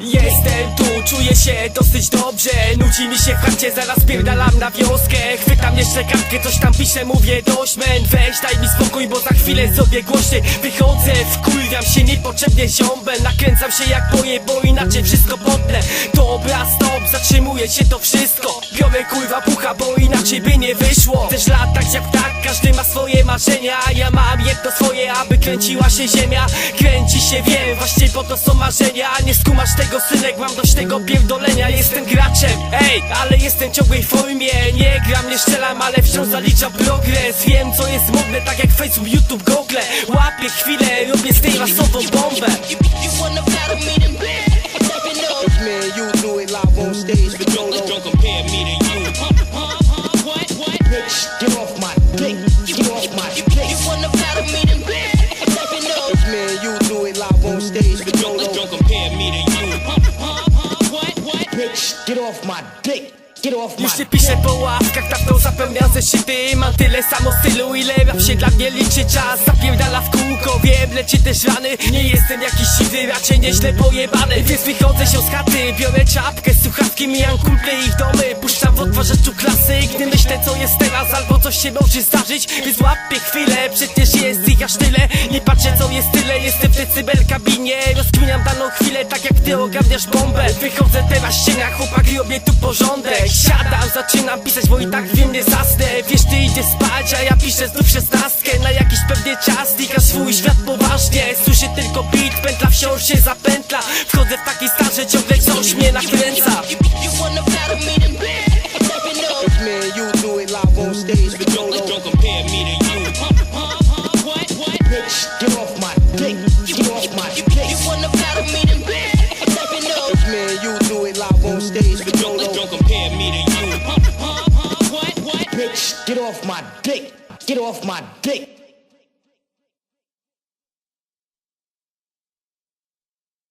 Jestem tu, czuję się dosyć dobrze. Nudzi mi się w chacie, zaraz pierdalam na wioskę. Chwytam jeszcze kartkę, coś tam piszę, mówię dość men Weź daj mi spokój, bo za chwilę sobie głośniej Wychodzę, wkurwiam się niepotrzebnie ziombel Nakręcam się jak boję, bo inaczej wszystko potnę. Dobra, stop, zatrzymuje się to wszystko. Biorę kurwa pucha, bo inaczej by nie wyszło. Chcesz latać jak tak, każdy ma swoje marzenia. Ja mam jedno swoje, aby kręciła się ziemia. Kręci się, wiem, właśnie po to są marzenia Nie skumasz tego synek, mam dość tego pierdolenia Jestem graczem, ej, ale jestem w ciągłej formie Nie gram, nie strzelam, ale wciąż zaliczam progres Wiem co jest modne, tak jak Facebook, YouTube, Google Łapię chwilę, robię z tej rasową bombę. Don't compare me to you. What? What? Bitch, get off my dick. Już nie piszę po ławkach, tak to zapełniam zeszyty Mam tyle samo stylu, ile rap się dla mnie liczy czas. Zapierdala w kółko, wiem, leci też rany. Nie jestem jakiś siwy, raczej nieźle pojebany. Więc wychodzę się z chaty, biorę czapkę Słuchawki, mijam kumple ich domy. Puszczam w odtwarzaczu klasyk Gdy myślę co jest teraz, albo coś się może zdarzyć. Więc łapię chwilę, przecież jest ich aż tyle. Nie patrzę co jest tyle, jestem w decybel kabinie Rozkminiam daną chwilę, tak jak ty ogarniasz bombę. Wychodzę teraz ścienia, chłopak robię tu porządek Siadam, zaczynam pisać, bo i tak wiem nie zasnę. Wiesz ty idziesz spać, a ja piszę znów szesnastkę. Na jakiś pewnie czas, stykasz swój świat poważnie. Słyszę tylko beat, pętla wciąż się zapętla. Wchodzę w taki stan, że ciągle coś mnie nakręca get off my dick. Get off my dick.